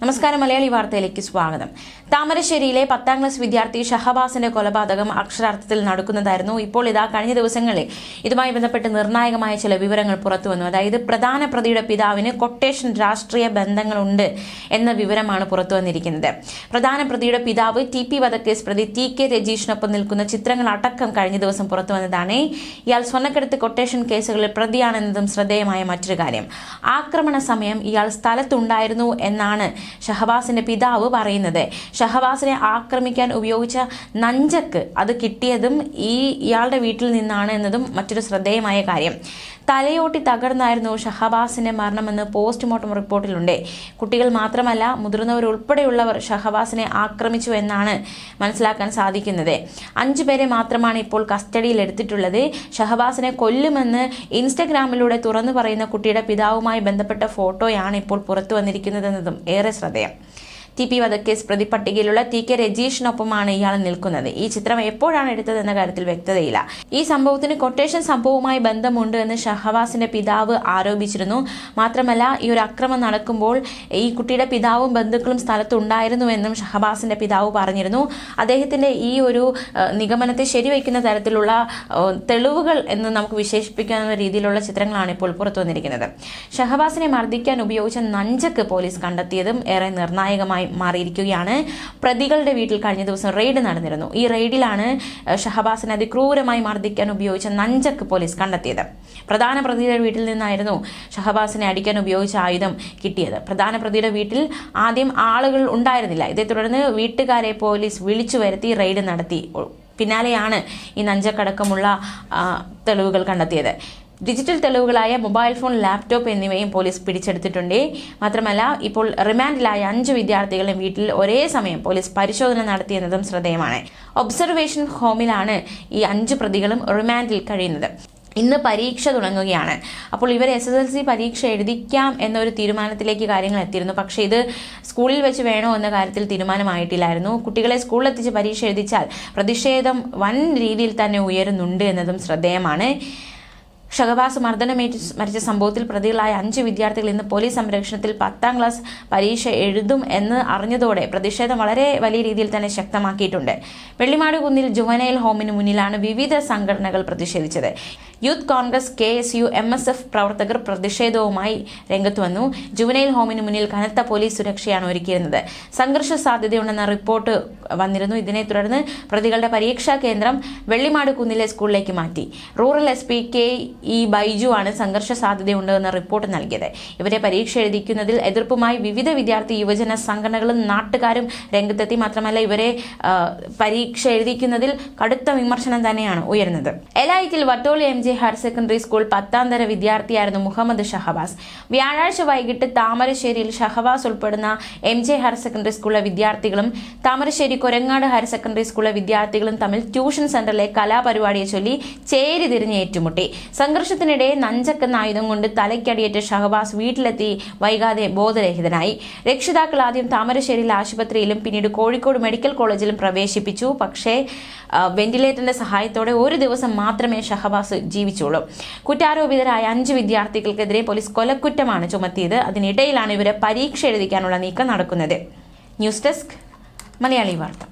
നമസ്കാരം മലയാളി വാർത്തയിലേക്ക് സ്വാഗതം. താമരശ്ശേരിയിലെ പത്താം ക്ലാസ് വിദ്യാർത്ഥി ഷഹബാസിന്റെ കൊലപാതകം അക്ഷരാർത്ഥത്തിൽ നടക്കുന്നതായിരുന്നു. ഇപ്പോൾ ഇതാ കഴിഞ്ഞ ദിവസങ്ങളിൽ ഇതുമായി ബന്ധപ്പെട്ട് നിർണായകമായ ചില വിവരങ്ങൾ പുറത്തുവന്നു അതായത് പ്രധാന പ്രതിയുടെ പിതാവിന് കൊട്ടേഷൻ രാഷ്ട്രീയ ബന്ധങ്ങളുണ്ട് എന്ന വിവരമാണ് പുറത്തുവന്നിരിക്കുന്നത് പ്രധാന പ്രതിയുടെ പിതാവ് ടി പി വധക്കേസ് പ്രതി ടി കെ രജീഷിനൊപ്പം നിൽക്കുന്ന ചിത്രങ്ങൾ അടക്കം കഴിഞ്ഞ ദിവസം പുറത്തുവന്നതാണ് ഇയാൾ സ്വർണക്കെടുത്ത് കൊട്ടേഷൻ കേസുകളിൽ പ്രതിയാണെന്നതും ശ്രദ്ധേയമായ മറ്റൊരു കാര്യം. ആക്രമണ സമയം ഇയാൾ സ്ഥലത്തുണ്ടായിരുന്നു എന്നാണ് ഷഹബാസിന്റെ പിതാവ് പറയുന്നത്. ഷഹബാസിനെ ആക്രമിക്കാൻ ഉപയോഗിച്ച നഞ്ചക്ക് അത് കിട്ടിയതും ഈ ഇയാളുടെ വീട്ടിൽ നിന്നാണ് എന്നതും മറ്റൊരു ശ്രദ്ധേയമായ കാര്യം. തലയോട്ടി തകർന്നായിരുന്നു ഷഹബാസിന്റെ മരണമെന്ന് പോസ്റ്റ്മോർട്ടം റിപ്പോർട്ടിലുണ്ട്. കുട്ടികൾ മാത്രമല്ല മുതിർന്നവരുൾപ്പെടെയുള്ളവർ ഷഹബാസിനെ ആക്രമിച്ചു എന്നാണ് മനസ്സിലാക്കാൻ സാധിക്കുന്നത്. അഞ്ചു പേരെ മാത്രമാണ് ഇപ്പോൾ കസ്റ്റഡിയിൽ എടുത്തിട്ടുള്ളത്. ഷഹബാസിനെ കൊല്ലുമെന്ന് ഇൻസ്റ്റഗ്രാമിലൂടെ തുറന്നു പറയുന്ന കുട്ടിയുടെ പിതാവുമായി ബന്ധപ്പെട്ട ഫോട്ടോയാണ് ഇപ്പോൾ പുറത്തു വന്നിരിക്കുന്നതെന്നതും ഏറെ ശ്രദ്ധേയം ടി പി വധക്കേസ് പ്രതിപട്ടികയിലുള്ള ടി കെ രജീഷിനൊപ്പമാണ് ഇയാൾ നിൽക്കുന്നത്. ഈ ചിത്രം എപ്പോഴാണ് എടുത്തതെന്ന കാര്യത്തിൽ വ്യക്തതയില്ല. ഈ സംഭവത്തിന് കൊട്ടേഷൻ സംഭവവുമായി ബന്ധമുണ്ട് എന്ന് ഷഹവാസിന്റെ പിതാവ് ആരോപിച്ചിരുന്നു. മാത്രമല്ല ഈ ഒരു അക്രമം നടക്കുമ്പോൾ ഈ കുട്ടിയുടെ പിതാവും ബന്ധുക്കളും സ്ഥലത്തുണ്ടായിരുന്നുവെന്നും ഷഹബാസിന്റെ പിതാവ് പറഞ്ഞിരുന്നു. അദ്ദേഹത്തിന്റെ ഈ ഒരു നിഗമനത്തെ ശരിവയ്ക്കുന്ന തരത്തിലുള്ള തെളിവുകൾ എന്ന് നമുക്ക് വിശേഷിപ്പിക്കാവുന്ന രീതിയിലുള്ള ചിത്രങ്ങളാണ് ഇപ്പോൾ പുറത്തു വന്നിരിക്കുന്നത് ഷഹബാസിനെ മർദ്ദിക്കാൻ ഉപയോഗിച്ച നഞ്ചക്ക് പോലീസ് കണ്ടെത്തിയതും ഏറെ നിർണായകമായി മാറിയിരിക്കുകയാണ്. പ്രതികളുടെ വീട്ടിൽ കഴിഞ്ഞ ദിവസം റെയ്ഡ് നടന്നിരുന്നു. ഈ റെയ്ഡിലാണ് ഷഹബാസിനെ അതിക്രൂരമായി മർദ്ദിക്കാൻ ഉപയോഗിച്ച നഞ്ചക്ക് പോലീസ് കണ്ടെത്തിയത്. പ്രധാന പ്രതിയുടെ വീട്ടിൽ നിന്നായിരുന്നു ഷഹബാസിനെ അടിക്കാൻ ഉപയോഗിച്ച ആയുധം കിട്ടിയത്. പ്രധാന പ്രതിയുടെ വീട്ടിൽ ആദ്യം ആളുകൾ ഉണ്ടായിരുന്നില്ല. ഇതേ തുടർന്ന് വീട്ടുകാരെ പോലീസ് വിളിച്ചു വരുത്തി റെയ്ഡ് നടത്തി. പിന്നാലെയാണ് ഈ നഞ്ചക്കടക്കമുള്ള തെളിവുകൾ കണ്ടെത്തിയത്. ഡിജിറ്റൽ തെളിവുകളായ മൊബൈൽ ഫോൺ ലാപ്ടോപ്പ് എന്നിവയും പോലീസ് പിടിച്ചെടുത്തിട്ടുണ്ട്. മാത്രമല്ല ഇപ്പോൾ റിമാൻഡിലായ അഞ്ച് വിദ്യാർത്ഥികളും വീട്ടിൽ ഒരേ സമയം പോലീസ് പരിശോധന നടത്തിയെന്നതും ശ്രദ്ധേയമാണ്. ഒബ്സർവേഷൻ ഹോമിലാണ് ഈ അഞ്ച് പ്രതികളും റിമാൻഡിൽ കഴിയുന്നത്. ഇന്ന് പരീക്ഷ തുടങ്ങുകയാണ്. അപ്പോൾ ഇവർ എസ് എസ് എൽ സി പരീക്ഷ എഴുതിക്കാം എന്നൊരു തീരുമാനത്തിലേക്ക് കാര്യങ്ങൾ എത്തിയിരുന്നു. പക്ഷേ ഇത് സ്കൂളിൽ വെച്ച് വേണോ എന്ന കാര്യത്തിൽ തീരുമാനമായിട്ടില്ലായിരുന്നു. കുട്ടികളെ സ്കൂളിലെത്തിച്ച് പരീക്ഷ എഴുതിച്ചാൽ പ്രതിഷേധം വൻ രീതിയിൽ തന്നെ ഉയരുന്നുണ്ട് എന്നതും ശ്രദ്ധേയമാണ്. ഷഹബാസ് മർദ്ദനമേറ്റ് മരിച്ച സംഭവത്തിൽ പ്രതികളായ അഞ്ച് വിദ്യാർത്ഥികൾ ഇന്ന് പോലീസ് സംരക്ഷണത്തിൽ പത്താം ക്ലാസ് പരീക്ഷ എഴുതും എന്ന് അറിഞ്ഞതോടെ പ്രതിഷേധം വളരെ വലിയ രീതിയിൽ തന്നെ ശക്തമാക്കിയിട്ടുണ്ട്. വെള്ളിമാട് കുന്നിൽ ജുവനൈൽ ഹോമിന് മുന്നിലാണ് വിവിധ സംഘടനകൾ പ്രതിഷേധിച്ചത്. Youth Congress K S U M S F പ്രവർത്തകർ പ്രതിഷേധവുമായി രംഗത്ത് വന്നു. ജുവനൈൽ ഹോമിന് മുന്നിൽ കനത്ത പോലീസ് സുരക്ഷയാണ് ഒരുക്കിയിരുന്നത്. സംഘർഷ സാധ്യതയുണ്ടെന്ന റിപ്പോർട്ട് വന്നിരുന്നു. ഇതിനെ തുടർന്ന് പ്രതികളുടെ പരീക്ഷാ കേന്ദ്രം വെള്ളിമാട് കുന്നിലെ സ്കൂളിലേക്ക് മാറ്റി. Rural S P K E Baiju ആണ് സംഘർഷ സാധ്യതയുണ്ടെന്ന റിപ്പോർട്ട് നൽകിയത്. ഇവരെ പരീക്ഷ എഴുതിക്കുന്നതിൽ എതിർപ്പുമായി വിവിധ വിദ്യാർത്ഥി യുവജന സംഘടനകളും നാട്ടുകാരും രംഗത്തെത്തി. മാത്രമല്ല ഇവരെ പരീക്ഷ എഴുതിക്കുന്നതിൽ കടുത്ത വിമർശനം തന്നെയാണ് ഉയരുന്നത്. എലായിറ്റിൽ Vattoli M J higher secondary school പത്താം തര വിദ്യാർത്ഥിയായിരുന്നു മുഹമ്മദ് ഷഹബാസ്. വ്യാഴാഴ്ച വൈകിട്ട് താമരശ്ശേരിയിൽ ഷഹബാസ് ഉൾപ്പെടുന്ന എം ജെ ഹയർ സെക്കൻഡറി സ്കൂളിലെ വിദ്യാർത്ഥികളും താമരശ്ശേരി കൊരങ്ങാട് ഹയർ സെക്കൻഡറി സ്കൂളിലെ വിദ്യാർത്ഥികളും തമ്മിൽ ട്യൂഷൻ സെന്ററിലെ കലാപരിപാടിയെ ചൊല്ലി ചേരി തിരിഞ്ഞ് ഏറ്റുമുട്ടി. സംഘർഷത്തിനിടെ നഞ്ചക്കെന്ന ആയുധം കൊണ്ട് തലയ്ക്കടിയേറ്റ ഷഹബാസ് വീട്ടിലെത്തി വൈകാതെ ബോധരഹിതനായി. രക്ഷിതാക്കൾ ആദ്യം താമരശ്ശേരിയിലെ ആശുപത്രിയിലും പിന്നീട് കോഴിക്കോട് മെഡിക്കൽ കോളേജിലും പ്രവേശിപ്പിച്ചു. പക്ഷേ വെന്റിലേറ്ററിന്റെ സഹായത്തോടെ ഒരു ദിവസം മാത്രമേ ഷഹബാസ് ജീവിച്ചുള്ളൂ കുറ്റാരോപിതരായ അഞ്ച് വിദ്യാർത്ഥികൾക്കെതിരെ പോലീസ് കൊലക്കുറ്റമാണ് ചുമത്തിയത്. അതിനിടയിലാണ് ഇവരെ പരീക്ഷ എഴുതിക്കാനുള്ള നീക്കം നടക്കുന്നത്. ന്യൂസ് ഡെസ്ക് മലയാളി വാർത്ത.